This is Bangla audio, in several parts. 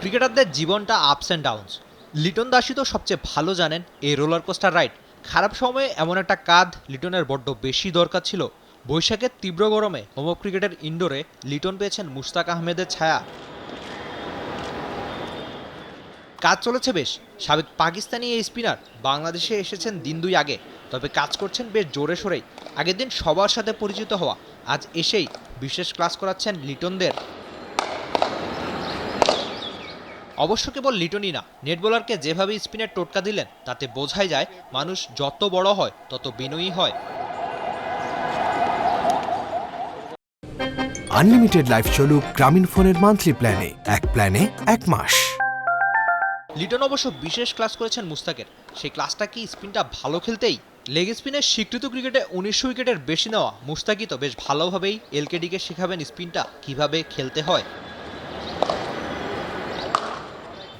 ক্রিকেটারদের জীবনটা আপস অ্যান্ড ডাউনস লিটন দাসই তো সবচেয়ে ভালো জানেন, এই রোলার কোস্টার রাইড খারাপ সময়ে এমন একটা কাঁধ লিটনের বড্ড বেশি দরকার ছিল। বৈশাখের তীব্র গরমে হোম ক্রিকেটের ইনডোরে লিটন পেয়েছেন মুস্তাক আহমেদের ছায়া। কাজ চলেছে বেশ। সাবেক পাকিস্তানি এই স্পিনার বাংলাদেশে এসেছেন দিন দুই আগে, তবে কাজ করছেন বেশ জোরে সোরেই। আগের দিন সবার সাথে পরিচিত হওয়া, আজ এসেই বিশেষ ক্লাস করাচ্ছেন লিটনদের। অবশ্য কেবল লিটনই না নেট বোলারকে যেভাবে স্পিনের টোটকা দিলেন তাতে বোঝাই যায় মানুষ যত বড় হয় তত বিনয়ী হয়। আনলিমিটেড লাইফ চলুক গ্রামীণ ফোনের মান্থলি প্ল্যানে এক প্ল্যানে এক মাস। লিটন অবশ্য বিশেষ ক্লাস করেছেন মুস্তাকের। সেই ক্লাসটা কি স্পিনটা ভালো খেলতেই? লেগ স্পিনের স্বীকৃত ক্রিকেটে উনিশশো উইকেটের বেশি নেওয়া মুস্তাকি তো বেশ ভালোভাবেই এলকেডিকে শেখাবেন স্পিনটা কীভাবে খেলতে হয়।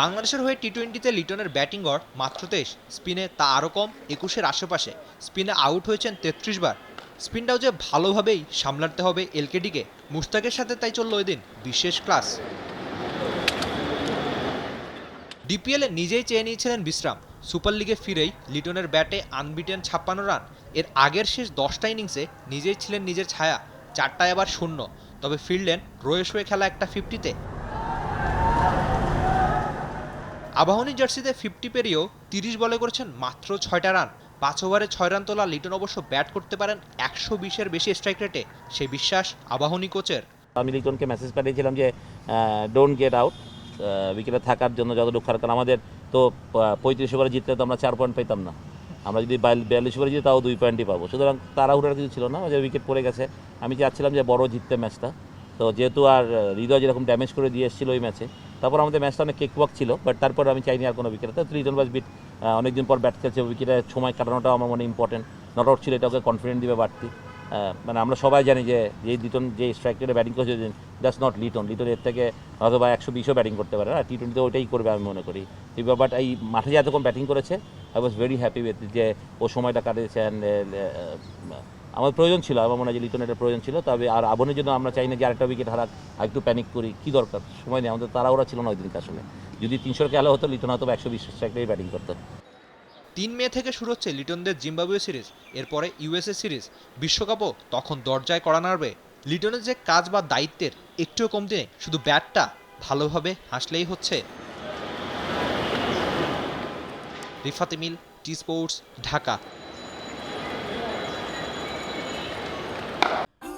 বাংলাদেশের হয়ে টি টোয়েন্টিতে লিটনের ব্যাটিং গড় মাত্র তেইশ। স্পিনে তা আরও কম, একুশের আশেপাশে। স্পিনে আউট হয়েছেন তেত্রিশ বার। স্পিনটাও যে ভালোভাবেই সামলাতে হবে এলকেডিকে মুস্তাকের সাথে তাই চলল ওই দিন বিশেষ ক্লাস। ডিপিএলে নিজেই চেয়ে নিয়েছিলেন বিশ্রাম। সুপার লিগে ফিরেই লিটনের ব্যাটে আনবিটেন ছাপ্পান্ন রান। এর আগের শেষ দশটা ইনিংসে নিজেই ছিলেন নিজের ছায়া। চারটায় আবার শূন্য। তবে ফিরলেন রয়ে শুয়ে খেলা একটা ফিফটিতে। আবাহনী জার্সিতে ফিফটি পেরিয়েও তিরিশ বলে করেছেন মাত্র ছয়টা রান। পাঁচ ওভারে ছয় রান তোলা লিটন অবশ্য ব্যাট করতে পারেন একশো বিশের বেশি স্ট্রাইক রেটে। সে বিশ্বাস আবাহনী কোচের। আমি লিটনকে মেসেজ পাঠিয়েছিলাম যে ডোন্ট গেট আউট উইকেটে থাকার জন্য যতটুকু খারাপ, কারণ আমাদের তো পঁয়ত্রিশ ওভারে জিতলে তো আমরা চার পয়েন্ট পেতাম না। আমরা যদি বায়াল- বিয়াল্লিশ ওভারে জিতি তাও দুই পয়েন্টই পাবো। সুতরাং তারা তাড়াহুড়ার কিছু ছিল না, যে উইকেট পড়ে গেছে। আমি চাচ্ছিলাম যে বড় জিততে ম্যাচটা তো যেহেতু আর হৃদয় যেরকম ড্যামেজ করে দিয়ে এসেছিল ওই ম্যাচে তারপর আমাদের ম্যাচটা অনেক কেকওয়াক ছিল বাট তারপর আমি চাইনি আর কোনো উইকেট তো লিটন বাস বিট অনেকদিন পর ব্যাট খেলছে উইকেটে সময় কাটানোটাও আমার মনে ইম্পর্টেন্ট নট আউট ছিল, এটা ওকে কনফিডেন্ট দিবে বাড়তি। মানে আমরা সবাই জানি যে যে লিটন যে স্ট্রাইক রেটে ব্যাটিং করছে দ্যাটস নট লিটন লিটন এর থেকে হয়তো বা একশো বিশও ব্যাটিং করতে পারে না। টি টোয়েন্টিতে ওইটাই করবে আমি মনে করি। বাট এই মাঠে যে এতক্ষণ ব্যাটিং করেছে I was very happy with যে ও সময়টা কাটিয়েছে অ্যান্ড আমার প্রয়োজন ছিল, আমার মনে হয় যে লিটনের একটা প্রয়োজন ছিল, তবে আর আবনের জন্য আমরা চাই না যে আরেকটা উইকেট হারাক, আর একটু প্যানিক করি, কী দরকার? সময় নেই, আমাদের তারা ওরা ছিল না ওই দিনকে আসলে। যদি তিনশোর খেলা হতো, লিটন হয়তো একশো বিশ স্ট্রাইকটাই ব্যাটিং করতো। তিন মে থেকে শুরু হচ্ছে লিটনদের জিম্বাবুয়ে সিরিজ, এরপরে ইউএসএ সিরিজ, বিশ্বকাপও তখন দরজায় কড়া নাড়বে। লিটনের যে কাজ বা দায়িত্বের একটুও কমতি নেই, শুধু ব্যাটটা ভালোভাবে হাসলেই হচ্ছে। রিফাতে মিল T sports, Dhaka.